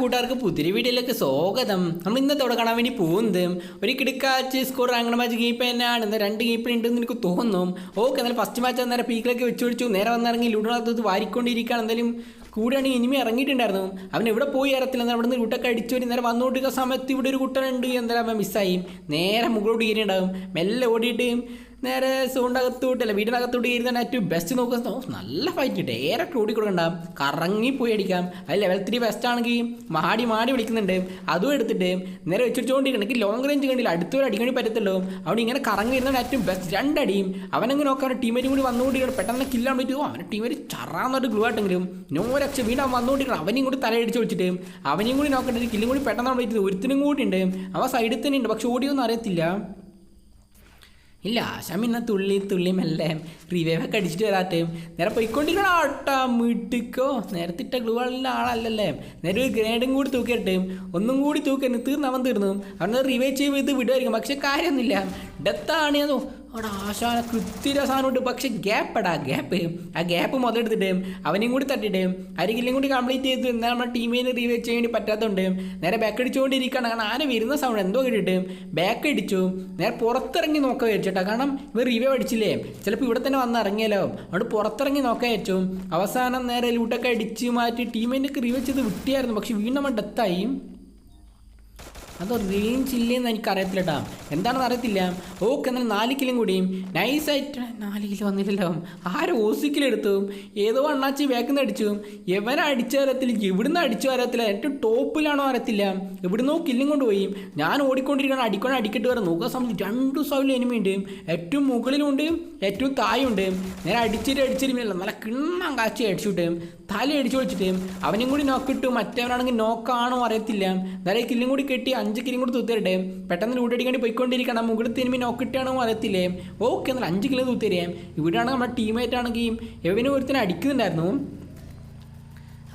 കൂട്ടുകാർക്ക് പുതിരി വീഡിയോയിലേക്ക് സ്വാഗതം. നമ്മൾ ഇന്നത്തോടെ കാണാൻ വേണ്ടി പോകുന്നത് ഒരു കിടക്കാച്ച് സ്കോർ റാങ്ക് മാച്ച് ഗീപ്പ് തന്നെയാണ് എന്താ രണ്ട് ഉണ്ടെന്ന് എനിക്ക് തോന്നുന്നു. ഓക്കെ എന്നാലും ഫസ്റ്റ് മാച്ച് അന്നേരം പീക്കിലേക്ക് വെച്ച് പിടിച്ചു. നേരെ വന്നിറങ്ങി ലൂഡിനകത്ത് വാരിക്കൊണ്ടിരിക്കുകയാണ്. എന്തായാലും കൂടെയാണ് ഇനിമി ഇറങ്ങിയിട്ടുണ്ടായിരുന്നു അവൻ എവിടെ പോയി ഇറത്തില്ല എന്നാൽ നിന്ന് കുട്ടൊക്കെ അടിച്ചു വരും. നേരെ വന്നുകൊണ്ടിരിക്കുന്ന സമയത്ത് ഇവിടെ ഒരു കുട്ടനുണ്ട്. എന്തായാലും അവൻ മിസ്സായി നേരെ മുകളിലോട്ട് ഉണ്ടാകും മെല്ലെ ഓടിയിട്ട് നേരെ സൂണ്ടകത്തോട്ട് അല്ല വീടിനകത്തോട്ട് കയറുന്ന ഏറ്റവും ബെസ്റ്റ് നോക്കുന്ന നല്ല ഫൈറ്റ് ഡയറക്റ്റ് ഓടി കൊടുക്കണ്ട കറങ്ങി പോയി അടിക്കാം. അത് ലെവൽ ത്രീ ബെസ്റ്റ് ആണെങ്കിൽ മാടി മാടി വിളിക്കുന്നുണ്ട്. അതും എടുത്തിട്ട് നേരെ വെച്ചിട്ടുകൊണ്ടിരിക്കണം എനിക്ക് ലോങ് റേഞ്ച് കണ്ടില്ല. അടുത്തൊരു അടിക്കാൻ വേണ്ടി പറ്റത്തുള്ളൂ. അവിടെ ഇങ്ങനെ കറങ്ങി വരുന്നതാണ് ഏറ്റവും ബെസ്റ്റ് രണ്ടടിയും അവനങ്ങനെ നോക്കാൻ ടീമേറ്റ് കൂടി വന്നുകൊണ്ടിരിക്കണം പെട്ടെന്ന് കില്ലാൻ പറ്റുമോ അവന്റെ ടീമേറ്റ് ചറാന്നൊരു ഗ്ലൂ ആയിട്ടെങ്കിലും നോ വീണ്ടും അവൻ വന്നുകൊണ്ടിരിക്കണം അവനെയും കൂടി തലയടിച്ച് വെച്ചിട്ട് അവനെയും കൂടി നോക്കേണ്ടത് കില്ലും കൂടി പെട്ടെന്ന് പറ്റുന്നത് ഒരുത്തിനും കൂടി ഉണ്ട്. അവൻ സൈഡിൽ തന്നെ ഉണ്ട്. പക്ഷെ ഓടിയൊന്നും അറിയത്തില്ല. ഇല്ല ആശാം പിന്നെ തുള്ളി തുള്ളി മെല്ലെ റിവൈവ് ഒക്കെ അടിച്ചിട്ട് വരാത്തേം. നേരെ പോയിക്കൊണ്ടിരിക്കണം ആട്ടാ മിട്ടിക്കോ നേരത്തെ ഇട്ട ഗ്ലൂ ആളുള്ള ആളല്ലല്ലേ. നേരെ ഒരു ഗ്രേഡും കൂടി തൂക്കിയിട്ട് ഒന്നും കൂടി തൂക്കി തീർന്നവൻ തീർന്നു. അവനെ റിവൈവ് ചെയ്ത് വിടുമായിരിക്കും പക്ഷെ കാര്യമൊന്നുമില്ല. ഡെത്താണ് അതോ അവിടെ ആശാന കൃത്യ സാധനമുണ്ട്. പക്ഷെ ഗ്യാപ്പ് എടാ ഗ്യാപ്പ് ആ ഗ്യാപ്പ് മുതലെടുത്തിട്ട് അവനെയും കൂടി തട്ടിട്ടേം അരികിലും കൂടി കംപ്ലീറ്റ് ചെയ്ത് എന്നാൽ നമ്മുടെ ടീമിനെ റിവൈവ് ചെയ്യാൻ വേണ്ടി പറ്റാത്തതുകൊണ്ട് നേരെ ബാക്ക് അടിച്ചുകൊണ്ടിരിക്കുകയാണ്. കാരണം ആന വരുന്ന സൗണ്ട് എന്തോ കേട്ടിട്ട് ബാക്ക് അടിച്ചു. നേരെ പുറത്തിറങ്ങി നോക്കാൻ വിചാരിച്ചിട്ടാ. കാരണം ഇവർ റീവേ അടിച്ചില്ലേ? ചിലപ്പോൾ ഇവിടെ തന്നെ വന്ന് ഇറങ്ങിയല്ലോ അവിടെ പുറത്തിറങ്ങി നോക്കാൻ വിചാരിച്ചു. അവസാനം നേരെ ലൂട്ടൊക്കെ അടിച്ച് മാറ്റി ടീമിനൊക്കെ റിവൈവ് ചെയ്ത് വിട്ടിയായിരുന്നു. പക്ഷെ വീണ്ടും ഡെത്തായി അതോ റേഞ്ച് ഇല്ലേന്ന് എനിക്കറിയത്തില്ല കേട്ടോ എന്താണെന്ന് അറിയത്തില്ല. ഓക്കെ എന്നാൽ നാല് കിലും കൂടിയും നൈസായിട്ട് നാല് കിലോ വന്നില്ലല്ലോ. ആരും ഓസിക്കിലെടുത്തു ഏതോ അണ്ണാച്ചി വേക്കുന്ന അടിച്ചു. എവനെ അടിച്ചു വരത്തില്ല എവിടുന്ന് അടിച്ചു വരത്തില്ല എന്റെ ടോപ്പിലാണോ അറിയത്തില്ല. എവിടുന്നോ കില്ലും കൊണ്ടുപോയി ഞാൻ ഓടിക്കൊണ്ടിരിക്കണം അടിക്കണം അടിക്കട്ട് വരെ നോക്കാൻ സമയത്ത് രണ്ടു സൈഡിലും എനിമയുണ്ട്. ഏറ്റവും മുകളിലുണ്ട് ഏറ്റവും തായുണ്ട് ഞാൻ അടിച്ചിട്ട് അടിച്ചിരുമില്ല നല്ല കിണ്ണം കാച്ചി അടിച്ചുവിട്ട് തല അടിച്ചു വെച്ചിട്ട് അവനും കൂടി നോക്കിട്ടു മറ്റവനാണെങ്കിൽ നോക്കാണോ അറിയത്തില്ല. നേരെ കില്ലും കൂടി കെട്ടി അഞ്ച് കിലും കൂടി തൂത്തരട്ടെ. പെട്ടെന്ന് ലൂട്ടടിക്കാണ്ടി പോയിക്കൊണ്ടിരിക്കണം മുകളിൽ തിരുമ്പി നോക്കിട്ടാണോ അറിയത്തില്ലേ? ഓക്കെ എന്നാൽ അഞ്ച് കിലോ തൂത്തരേ. ഇവിടെയാണ് നമ്മുടെ ടീമേറ്റ് ആണെങ്കിൽ എവനും ഒരുത്തിനെ അടിക്കുന്നുണ്ടായിരുന്നു.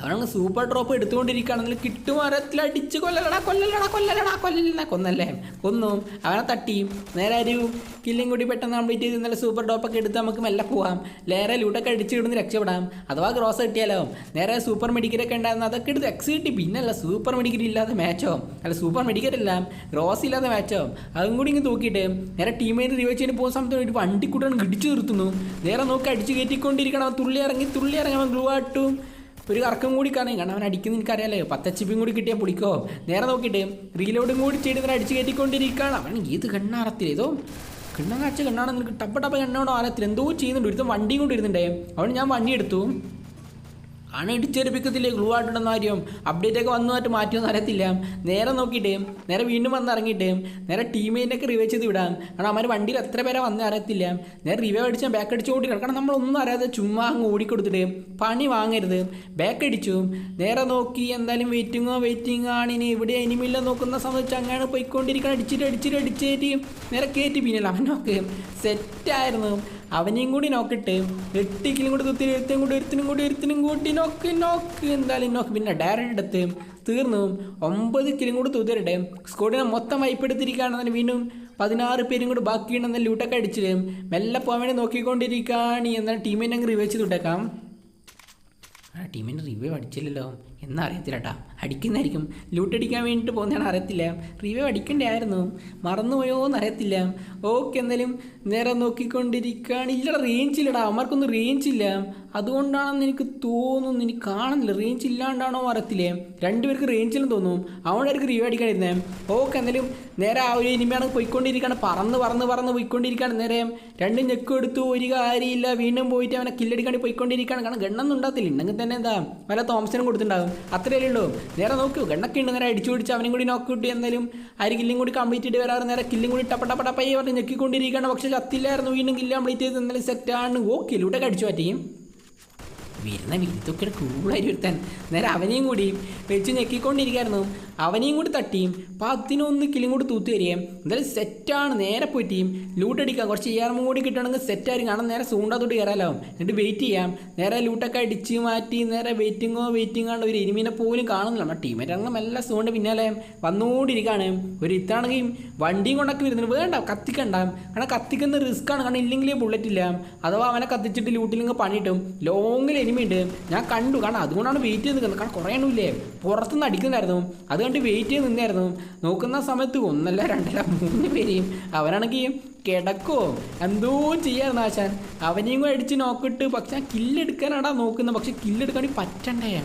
അവനങ്ങ് സൂപ്പർ ഡ്രോപ്പ് എടുത്തുകൊണ്ടിരിക്കുകയാണെങ്കിൽ കിട്ടുമരത്തിൽ അടിച്ച് കൊല്ലലടാ കൊല്ലലടാ കൊല്ലലടാ കൊല്ലല കൊന്നല്ലേ? കൊന്നു. അവനെ തട്ടി നേരെ ഒരു കില്ലും കൂടി പെട്ടെന്ന് കംപ്ലീറ്റ് ചെയ്ത് നല്ല സൂപ്പർ ഡ്രോപ്പൊക്കെ എടുത്ത് നമുക്ക് മെല്ലെ പോവാം. നേരെ ലൂട്ടൊക്കെ അടിച്ച് ഇടുന്ന് രക്ഷപ്പെടാം. അഥവാ ക്രോസ് കിട്ടിയാലോ. നേരെ സൂപ്പർ മെഡിക്കലൊക്കെ ഉണ്ടായിരുന്നു അതൊക്കെ എടുത്ത് എക്സ് കിട്ടി. പിന്നല്ല സൂപ്പർ മെഡിക്കൽ ഇല്ലാത്ത മാച്ചോ അല്ല സൂപ്പർ മെഡിക്കൽ അല്ല ഗ്രോസ് ഇല്ലാത്ത മാച്ചോ അതും കൂടി ഇങ്ങ് തൂക്കിയിട്ട് നേരെ ടീമേറ്റ് റിവൈവ് ചെയ്യാൻ പോകുന്ന സമയത്ത് ഒരു വണ്ടി കൂട്ടാണ് ഇടിച്ചു നിർത്തുന്നു. നേരെ നോക്കി അടിച്ച് കയറ്റിക്കൊണ്ടിരിക്കണം. തുള്ളി ഇറങ്ങി തുള്ളി ഇറങ്ങി ഗ്ലൂ ആട്ടും. ഒരു കറക്കം കൂടി കാണും. കാരണം അവൻ അടിക്കുന്ന എനിക്കറിയാലേ. പത്തച്ചിപ്പും കൂടി കിട്ടിയാൽ പൊളിക്കോ. നേരെ നോക്കിയിട്ട് റീലോഡും കൂടി ചെയ്ത് അടിച്ച് കയറ്റിക്കൊണ്ടിരിക്കുകയാണ്. അവൻ ഏത് കണ്ണാറത്തില്ല ഏതോ കിണ്ണം കാച്ച കണ്ണാണ് നിനക്ക് ടപ്പ ടപ്പ കണ്ണാണോ ആരത്തിൽ എന്തോ ചെയ്യുന്നുണ്ട്. ഒരുത്തം വണ്ടിയും കൊണ്ടിരുന്നുണ്ടേ അവൻ ഞാൻ വണ്ടി എടുത്തു. ആണ് ഇടിച്ചേരിപ്പിക്കത്തില്ലേ ഗ്ലൂ ആയിട്ടുണ്ടെന്ന കാര്യം? അപ്ഡേറ്റ് ഒക്കെ വന്നു മാറ്റി മാറ്റിയൊന്നും അറിയത്തില്ല. നേരെ നോക്കിയിട്ട് നേരെ വീണ്ടും വന്ന് ഇറങ്ങിയിട്ടേം നേരെ ടീമേറ്റിനൊക്കെ റിവേ ചെയ്ത് വിടാം. കാരണം അവന്മാർ വണ്ടിയിൽ എത്ര പേരെ വന്ന് അറിയത്തില്ല. നേരെ റിവേ അടിച്ചാൽ ബാക്ക് അടിച്ച് ഓടി കാരണം നമ്മളൊന്നും അറിയാതെ ചുമ്മാ അങ്ങ് ഓടിക്കൊടുത്തിട്ട് പണി വാങ്ങരുത്. ബാക്ക് അടിച്ചു. നേരെ നോക്കി എന്തായാലും വെയിറ്റിങ്ങോ വെയിറ്റിംഗ് ആണ്. ഇനി ഇവിടെ ഇനിമില്ല നോക്കുന്ന സമയത്ത് അങ്ങനെ പോയിക്കൊണ്ടിരിക്കണം. അടിച്ചിട്ട് അടിച്ചിട്ട് അടിച്ചേറ്റി നേരെ കയറ്റി പിന്നില്ല അവനൊക്കെ സെറ്റായിരുന്നു അവനെയും കൂടി നോക്കിട്ട് എട്ടിക്കലും കിലും കൂടി തുത്തിരി എഴുത്തും കൂടി ഒരുത്തിനും കൂടി ഒരുത്തിനും കൂട്ടി നോക്ക് നോക്ക്. എന്തായാലും നോക്ക്. പിന്നെ ഡയറക്റ്റ് എടുത്ത് തീർന്നു. ഒമ്പത് കിലും കൂടി തൂത്തിരട്ടെ സ്കോഡിനെ മൊത്തം വൈപ്പെടുത്തിരിക്കുകയാണെന്ന് വീണ്ടും. പതിനാറ് പേരും കൂടി ബാക്കിയുണ്ടെന്ന് ലൂട്ടൊക്കെ അടിച്ചിട്ട്. മെല്ലെ പോകാൻ വേണ്ടി നോക്കിക്കൊണ്ടിരിക്കുകയാണ്. എന്നാൽ ടീമിനെ അങ്ങ് റിവേച്ച് ചെയ്ത് വിട്ടേക്കാം. ആ ടീമിന്റെ റിവ്യൂ അടിച്ചില്ലല്ലോ. എന്നാ അറിയത്തില്ല കേട്ടാ അടിക്കുന്നതായിരിക്കും. ലൂട്ട് അടിക്കാൻ വേണ്ടിയിട്ട് പോകുന്നതാണ് അറിയത്തില്ല. റിവ്യൂ അടിക്കണ്ടായിരുന്നു മറന്നുപോയോ എന്ന് അറിയത്തില്ല. ഓക്കെ എന്തായാലും നേരെ നോക്കിക്കൊണ്ടിരിക്കുകയാണ്. ഇല്ലടാ റേഞ്ച് ഇല്ലടാ. അവന്മാർക്കൊന്നും റേഞ്ച് ഇല്ല. അതുകൊണ്ടാണെന്ന് എനിക്ക് തോന്നുന്നു. എനിക്ക് കാണുന്നില്ല. റേഞ്ച് ഇല്ലാണ്ടാണോ അറിയത്തില്ലേ. രണ്ടുപേർക്ക് റേഞ്ചിലും തോന്നും അവനായിരിക്കും റിവ്യൂ അടിക്കാനിരുന്നേ ഓക്കെ എന്തായാലും നേരെ ആ ഒരു ഇനിമയാണ് പോയിക്കൊണ്ടിരിക്കുകയാണ്. പറന്ന് പറന്ന് പറന്ന് പോയിക്കൊണ്ടിരിക്കുകയാണ് നേരെ. രണ്ട് ഞെക്കും എടുത്തു. ഒരു കാര്യമില്ല. വീണ്ടും പോയിട്ട് അവനെ കില്ലടിക്കാണ്ട് പോയിക്കൊണ്ടിരിക്കുകയാണ്. കാരണം ഗണ്ണൊന്നും ഉണ്ടാകത്തില്ല. ഉണ്ടെങ്കിൽ തന്നെ എന്താ? വല്ല തോമസിനും കൊടുത്തിട്ടുണ്ടാവും അത്രയല്ലേ ഉള്ളൂ. നേരെ നോക്കൂ. ഗണ്ണൊക്കെ ഉണ്ട് നേരെ അടിച്ചു പിടിച്ച് അവനും കൂടി നോക്കി കിട്ടി എന്തായാലും ആര് കില്ലും കൂടി കംപ്ലീറ്റ് ചെയ്ത് വരാറ് നേരെ കില്ലും കൂടി ടപ്പ ടപ്പ ടപ്പയ്യെ പറഞ്ഞ് ഞെക്കിക്കൊണ്ടിരിക്കുകയാണ്. പക്ഷേ ചത്തില്ലായിരുന്നു. വീണ്ടും കില്ല് കംപ്ലീറ്റ് ചെയ്ത് എന്തായാലും സെറ്റാണ് ഓക്കെ ലൂട്ടൊക്കെ അടിച്ചു പറ്റിയും വരുന്ന വിരുത്തൊക്കെ കൂളായി ഒരുത്താൻ. നേരെ അവനെയും കൂടി വെച്ച് ഞെക്കിക്കൊണ്ടിരിക്കായിരുന്നു അവനെയും കൂടി തട്ടിയും പത്തിനൊന്ന് കിലും കൂടി തൂത്തു വരികയും എന്തായാലും സെറ്റാണ് നേരെ പോയിട്ട് ലൂട്ടടിക്കാം കുറച്ച് ഇയർമും കൂടി കിട്ടണമെങ്കിൽ സെറ്റായിരിക്കും കാരണം നേരെ സൂണ്ടാത്തോട്ട് കയറാലോ എന്നിട്ട് വെയിറ്റ് ചെയ്യാം. നേരെ ലൂട്ടൊക്കെ അടിച്ച് മാറ്റി നേരെ വെയിറ്റിങ്ങോ വെയിറ്റിംഗ് ആണ്ട് ഒരു എരുമീനെ പോലും കാണുന്നില്ല. നമ്മുടെ ടീമേറ്റ് അങ്ങനെ മെല്ലെ സൂണ്ട് പിന്നാലെ വന്നുകൊണ്ടിരിക്കുകയാണ്. ഒരു ഇത്താണെങ്കിൽ വണ്ടിയും കൊണ്ടൊക്കെ വരുന്നുണ്ട്. വേണ്ട കത്തിക്കണ്ട. കാരണം കത്തിക്കുന്ന റിസ്ക് ആണ്. കാരണം ഇല്ലെങ്കിൽ ബുള്ളറ്റ് ഇല്ല. അഥവാ അവനെ കത്തിച്ചിട്ട് ലൂട്ടിലിങ്ങ് പണിയിട്ടും ലോങ്ങിൽ എനിമിയുണ്ട് ഞാൻ കണ്ടു. കാരണം അതുകൊണ്ടാണ് വെയിറ്റ് ചെയ്ത് നിൽക്കുന്നത്. കാരണം കുറേ എണ്ണമില്ലേ പുറത്തുനിന്ന് അടിക്കുന്നായിരുന്നു അത് കണ്ട് വെയിറ്റ് ചെയ്ത് നിന്നായിരുന്നു. നോക്കുന്ന സമയത്ത് ഒന്നല്ല രണ്ടല്ല മൂന്ന് പേരെയും അവനാണെങ്കിൽ കിടക്കോ? എന്തോ ചെയ്യായിരുന്നു ആശാൻ. അവനെയും കൂടെ അടിച്ച് നോക്കിട്ട് പക്ഷെ കില്ലെടുക്കാനാടാ നോക്കുന്നത്. പക്ഷെ കില്ലെടുക്കാൻ പറ്റണ്ടേ?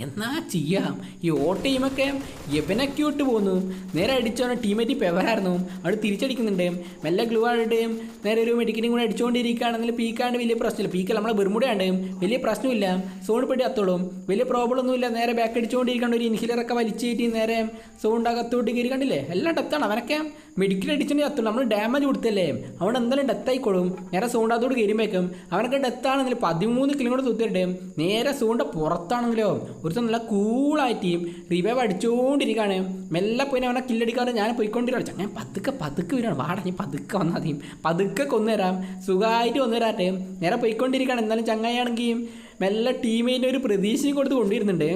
എന്നാ ചെയ്യാം? ഈ ഓ ടീമൊക്കെ എവനൊക്കെ പോകുന്നു നേരെ അടിച്ചോണ ടീമേറ്റ് പെവറായിരുന്നു. അവിടെ തിരിച്ചടിക്കുന്നുണ്ട്. മെല്ലെ ഗ്ലൂ ആയിട്ട് നേരെ ഒരു മെഡിക്കലും കൂടെ അടിച്ചുകൊണ്ടിരിക്കുകയാണെങ്കിൽ പീക്കാണ്ട് വലിയ പ്രശ്നമില്ല. പീക്കല്ല നമ്മളെ ബെർമുടയാണ് വലിയ പ്രശ്നമില്ല. സോൺ പെട്ടി അത്തോളും. വലിയ പ്രോബ്ലം ഒന്നുമില്ല നേരെ ബാക്ക് അടിച്ചുകൊണ്ടിരിക്കാണ്ട് ഒരു ഇൻഹിലറൊക്കെ വലിച്ചേറ്റി നേരെ സോണിന്റെ അകത്തോട്ട് കയറി. കണ്ടില്ലേ? എല്ലാം ഡെത്താണ് അവനൊക്കെ മെഡിക്കൽ അടിച്ചിട്ടുണ്ടെങ്കിൽ അത്തോളൂ നമ്മൾ ഡാമേജ് കൊടുത്തല്ലേ? അവൻ എന്തായാലും ഡെത്ത് ആയിക്കോളും. നേരെ അകത്തോട്ട് കയറുമ്പോഴേക്കും അവനൊക്കെ ഡെത്ത് ആണെങ്കിലും പതിമൂന്ന് കിലോ കൂടെ തൂത്തിട്ട് നേരെ സോണ്ട പുറത്താണെങ്കിലോ ഒരു നല്ല കൂളായിട്ട് റിവൈവ് അടിച്ചുകൊണ്ടിരിക്കുകയാണ് മെല്ലെ പോയി അവനെ കില്ലടിക്കാതെ ഞാൻ പോയിക്കൊണ്ടിരിക്കുക ഞാൻ പതുക്കെ പതുക്കെ വരികയാണ്. വാടാ ഞാൻ പതുക്കെ വന്നാൽ മതി. പതുക്കെ കൊന്നുതരാം. സുഖമായിട്ട് കൊന്നുതരാട്ടെ. നേരെ പോയിക്കൊണ്ടിരിക്കുകയാണ്. എന്നാലും ചങ്ങായാണെങ്കിൽ മെല്ലെ ടീമിന്റെ ഒരു പ്രതീക്ഷയും കൊടുത്ത് കൊണ്ടിരുന്നുണ്ട്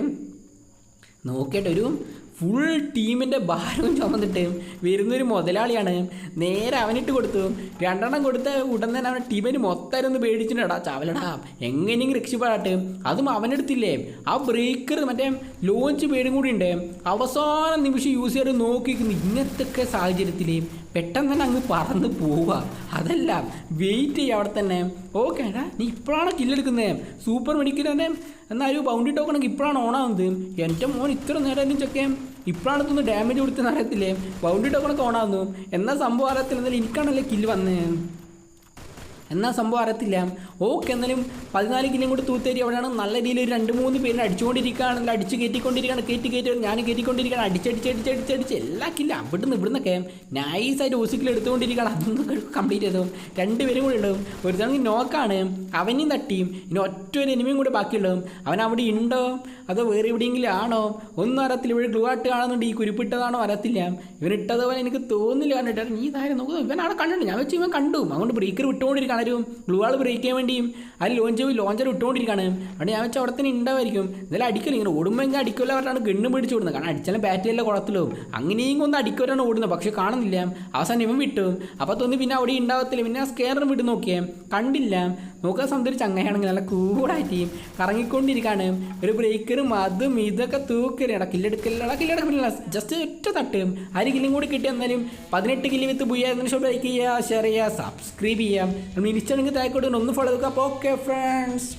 നോക്കിയിട്ട് ഒരു ഫുൾ ടീമിന്റെ ഭാരം ചുമന്നിട്ട് വരുന്നൊരു മുതലാളിയാണ്. നേരെ അവനിട്ട് കൊടുത്തു. രണ്ടെണ്ണം കൊടുത്ത ഉടൻ തന്നെ അവൻ ടീമിന് മൊത്തം ഒന്ന് പേടിച്ചിട്ടുണ്ടാ ചാവലടാ. എങ്ങനെയെങ്കിലും രക്ഷപ്പെടാട്ട് അതും അവനെടുത്തില്ലേ? ആ ബ്രേക്കർ മറ്റേ ലോഞ്ച് പേരും കൂടി ഉണ്ട്. അവസാന നിമിഷം യൂസ് ചെയ്ത് നോക്കിക്കുന്നു ഇങ്ങനത്തെ സാഹചര്യത്തിൽ പെട്ടെന്ന് തന്നെ അങ്ങ് പറന്ന് പോവുക. അതല്ല വെയിറ്റ് ചെയ്യുക അവിടെ തന്നെ. ഓക്കെ എടാ നീ ഇപ്പോഴാണ് കില്ലെടുക്കുന്നത് സൂപ്പർ മെഡിക്കൽ തന്നെ. എന്നാലും ഒരു ബൗണ്ടറി ടോക്കണൊക്കെ ഇപ്പോഴാണ് ഓണാവുന്നത് എന്റെ മോൻ ഇത്ര നേരം ചെക്കെ ഇപ്പോഴാണ് തോന്നുന്നു ഡാമേജ് കൊടുത്തെന്ന് അറിയത്തില്ലേ? ബൗണ്ടറി ടോക്കണൊക്കെ ഓണാവുന്നു എന്നാ സംഭവം അറിയത്തില്ല. എന്നാലും എനിക്കാണല്ലേ കില്ല് വന്നേ. എന്നാ സംഭവം അറിയത്തില്ല. ഓക്കെ എന്നാലും പതിനാല് കിലും കൂടി തൂത്തേരി അവിടെയാണ്. നല്ല രീതിയിൽ ഒരു രണ്ട് മൂന്ന് പേര് അടിച്ചുകൊണ്ടിരിക്കുകയാണെങ്കിൽ അടിച്ച് കയറ്റിക്കൊണ്ടിരിക്കുകയാണ്. കയറ്റി കയറ്റി ഞാൻ കയറ്റിക്കൊണ്ടിരിക്കുകയാണ്. അടിച്ചടിച്ച് അടിച്ച് അടിച്ച് എല്ലാ കില്ല അവിടുന്ന് ഇവിടുന്നൊക്കെ നൈസായിട്ട് ഓസിക്കിൽ എടുത്തുകൊണ്ടിരിക്കുകയാണ്. അതൊന്നും കംപ്ലീറ്റ് ചെയ്തു. രണ്ട് രണ്ടുപേരും കൂടി ഉണ്ടാവും ഒരുത്താണെങ്കിൽ നോക്കാണ് അവനെയും തട്ടിയും. ഇനി ഒറ്റ ഒരു എനിമയും കൂടി ബാക്കിയുണ്ടാവും അവൻ അവിടെ ഉണ്ടോ? അതോ വേറെ എവിടെയെങ്കിലും ആണോ? ഒന്നും അറിയത്തില്ല. ഇവിടെ ഗ്ലൂ ആട്ട് കാണുന്നുണ്ട്. ഈ കുരുപ്പിട്ടതാണോ? അറിയത്തില്ല. ഇവൻ ഇട്ടതുപോലെ എനിക്ക് തോന്നില്ല കണ്ടിട്ട് നീ ഇതാരും നോക്കുക ഇവൻ അവിടെ കണ്ടിട്ട് ഞാൻ വെച്ച് ഇവൻ കണ്ടു. അതുകൊണ്ട് ബ്രേക്കർ വിട്ടുകൊണ്ടിരിക്കുകയാണ് ഒരു ഗ്ലൂ ആൾ ബ്രേക്ക് ചെയ്യാൻ വേണ്ടിയും അതിൽ ലോഞ്ച് ലോഞ്ചർ വിട്ടുകൊണ്ടിരിക്കുകയാണ് അവിടെ ഞാൻ വെച്ചാൽ അവിടെ തന്നെ ഉണ്ടാവായിരിക്കും എന്നാലും അടിക്കില്ല ഇങ്ങനെ ഓടുമ്പോൾ എങ്കിൽ അടിക്കില്ല പറഞ്ഞാണ് ഗണ്ണ് പിടിച്ച് ഓടുന്നത്. കാരണം അടിച്ചാലും ബാറ്ററിയല്ല കുളത്തിലോ. അങ്ങനെയും ഒന്ന് അടിക്കുവരാണ് ഓടുന്നത്. പക്ഷെ കാണുന്നില്ല. അവസാനം ഇവൻ വിട്ടു. അപ്പോൾ തോന്നി പിന്നെ അവിടെ ഉണ്ടാവത്തില്ല പിന്നെ ആ സ്കെയറിന് വിട്ട് നോക്കിയേ. കണ്ടില്ല. നോക്കാൻ സംബന്ധിച്ച് അങ്ങനെയാണെങ്കിൽ നല്ല കൂടായിട്ട് കറങ്ങിക്കൊണ്ടിരിക്കുകയാണ്. ഒരു ബ്രേക്കറും അതും ഇതൊക്കെ തൂക്കരടാ കില്ലെടുക്കലാ കില്ലെടുക്കില്ല ജസ്റ്റ് ഒറ്റ തട്ട്. ആര് കില്ലും കൂടി കിട്ടി എന്നാലും പതിനെട്ട് കിലി വിത്ത് ബുയ്യായിരുന്നു ഷോ ലൈക്ക് ചെയ്യുക ഷെയർ ചെയ്യുക സബ്സ്ക്രൈബ് ചെയ്യാം. നമ്മൾ ഇൻസ്റ്റാണെങ്കിൽ താഴെ ഒന്ന് ഫോളോ എടുക്കാം അപ്പോൾ ഓക്കെ ഫ്രണ്ട്സ്